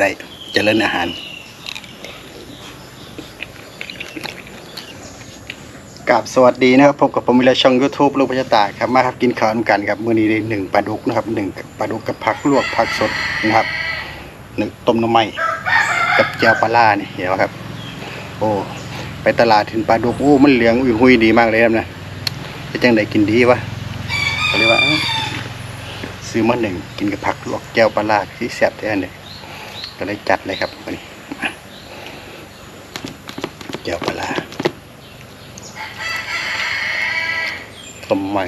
ได้เจริญอาหารกับสวัสดีนะครับพบกับผมวิลาช่อง YouTube ลูกพญาตาครับมาครับกินข้าวกันครับมื้อนี้ได้หนึ่งปลาดุกนะครับหนึ่งปลาดุกกับผักลวกผักสดนะครับหนึ่งต้มน้ำไม้กับแจ่วปลาล่านี่เดี๋ยวครับ โอ้ไปตลาดถึงปลาดุกโอ้มันเหลืองอุ้ยหุยดีมากเลยครับนะจะจังไดกินดีวะก็เลยว่าซื้อมาหนึ่งกินกับผักลวกแจ่วปลาล่าที่แซ่บแท้เนี่ย ก็เลยจัดเลยครับวันนี้แจ่วปลาต้มใหม่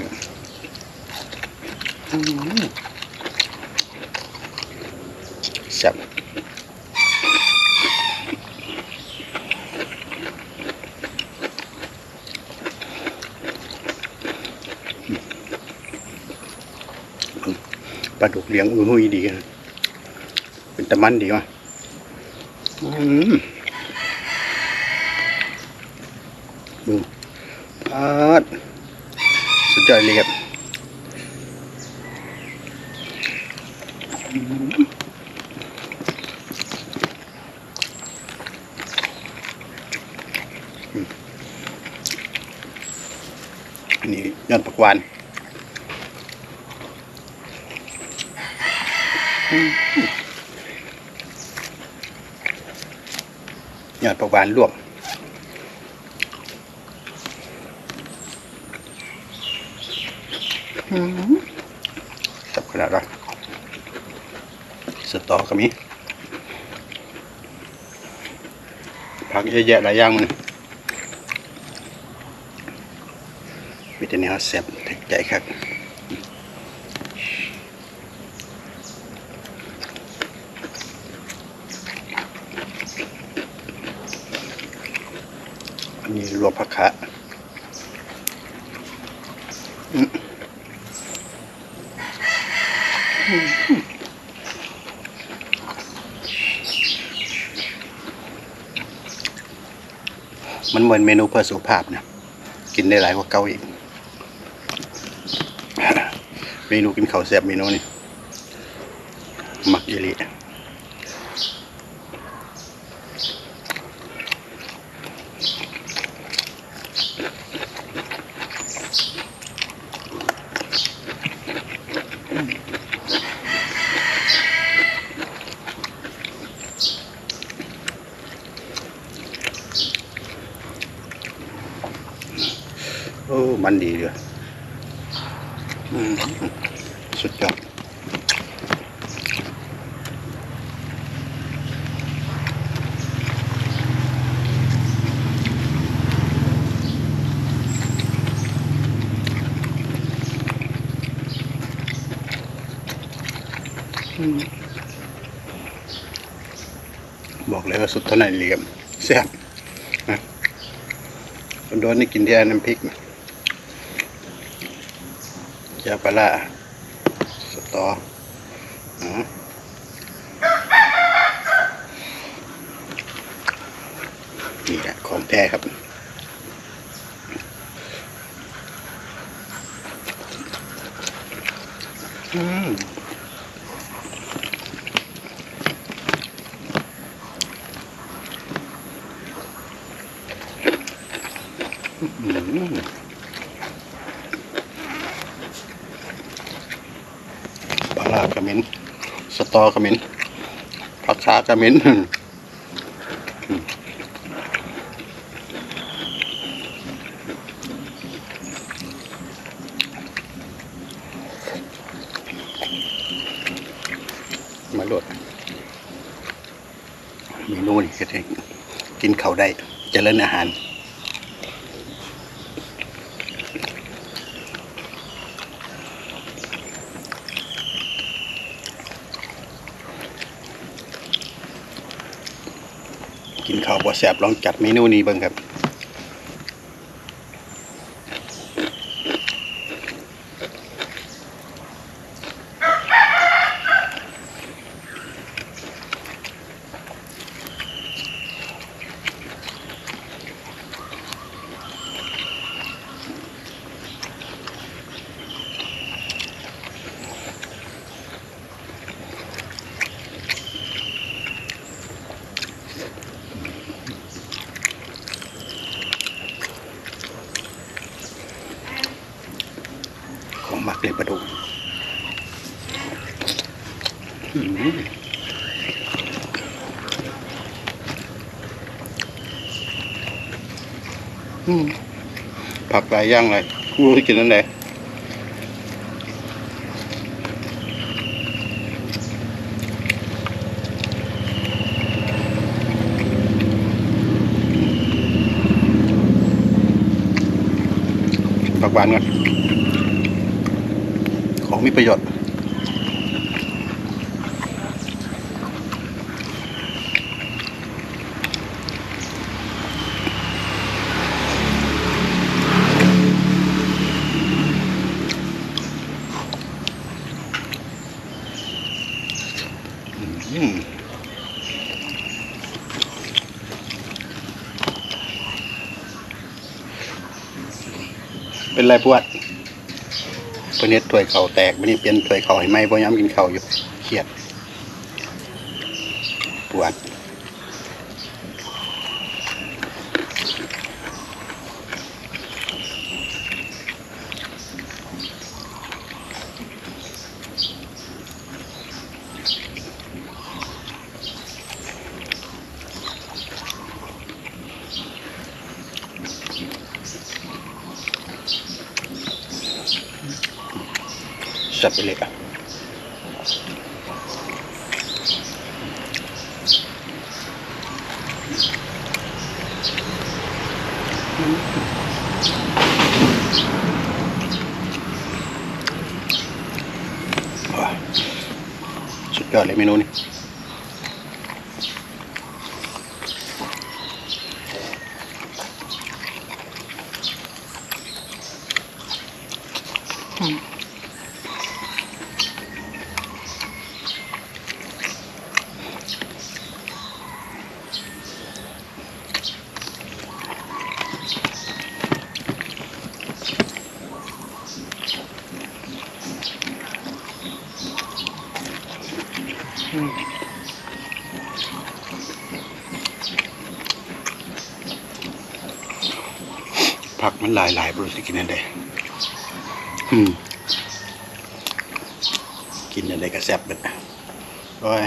อื้อหือแซ่บปลาดุกเลี้ยงอุ้ยหุยดีนะ เป็นตะมันดีว่ะอืมดูอาดสุดยอดเลยครับอันนี่ยอดผักวาน ยอดประวานลวกจับขนาดละสตอก็มีผักเยอะแยะหลายอย่างมันวิตามินแซ่บถึกใจครับ อันนี้รวมผักคะมันเหมือนเมนูเพื่อสุขภาพนะ กินได้หลายกว่าเก่าอีก เมนูกินข้าวแซ่บเมนูนี่ มักอีห ลีโอ้มันดีเลยอืมสุดยอดอืมบอกเลยว่าสุดเท่านั้นเลยครับแซ่บนะโดนนี่กินที่น้ำพริกนะ ยาปลาร้าสตออ๋อนี่แหละของแท้ครับ อืมอืม ปลาร้ากระ เหมินสตอกระเหมินผักชากระเหมินมาโหลดเมนูนี่ก็จะกินเขาได้เจริญอาหาร กินข้าวบ่แซ่บลองจัดเมนูนี้เบิ่งครับ หมักเล็บประดูผักหลย่างเลยกูกินนั่นแหละผักหวานกัน มีประโยชน์เป็นไรปวด เพื่อนเน็ดถ้วยเข่าแตกวันนี้เปลี่ยนถ้วยเข่าให้ไหมเพราะย้ำกินเข่าอยู่เครียดปวด สับไปเลยอะว้าวสุดยอดเลยเมนูนี้ ผักมันหลายหลายๆบริสกินนั่นเด้อืม กินอะไรก็แซ่บเบ็ดนะโอ้ย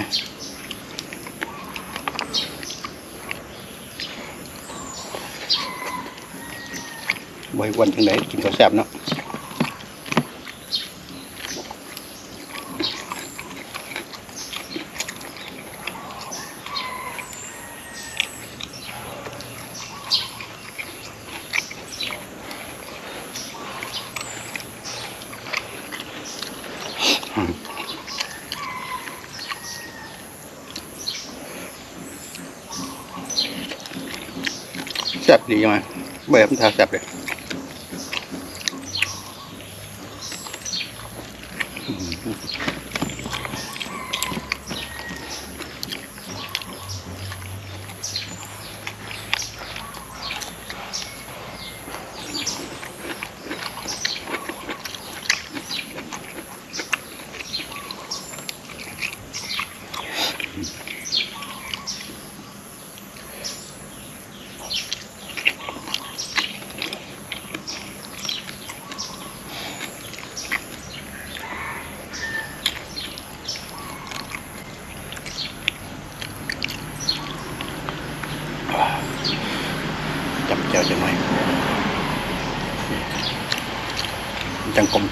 ไว้วันทั้งไหนกินข้าวแซ่บเนาะ แซ่บดีจังไหมแบบมันทาแซ่บเลย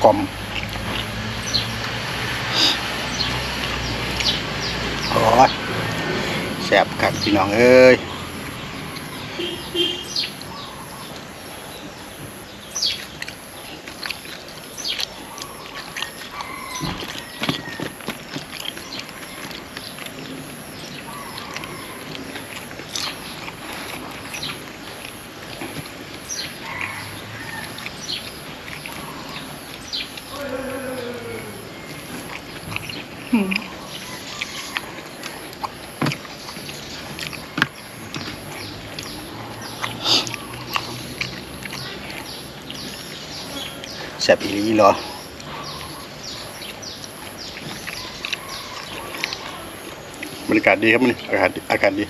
กล่อมโอ้ยแสบคักพี่น้องเอ้ย แซ่บอีลีเหรอบรรยากาศดีครับมันอากาศอากาศดี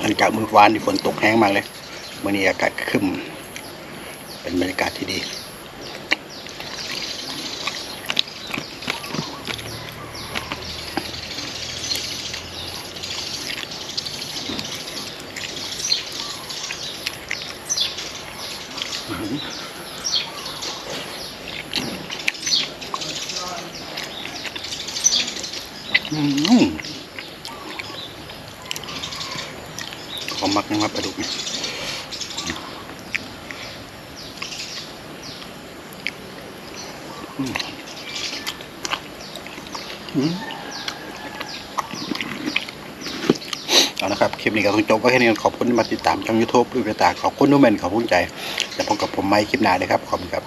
หลังจากมื้อวานที่ฝนตกแห้งมากเลยวันนี้อากาศครึ้มเป็นบรรยากาศที่ดี อืมขอมัก นะครับปลาดุกเนี่ยอืมอืมเอานะครับ คลิปนี้ก็ต้องจบไว้แค่นี้ขอบคุณที่มาติดตามช่อง YouTube ด้วยกระตาขอบคุณทุกเมนขอบคุณใจ แล้วพบกับผมไม่คลิปหน้านะครับ ขอบคุณครับ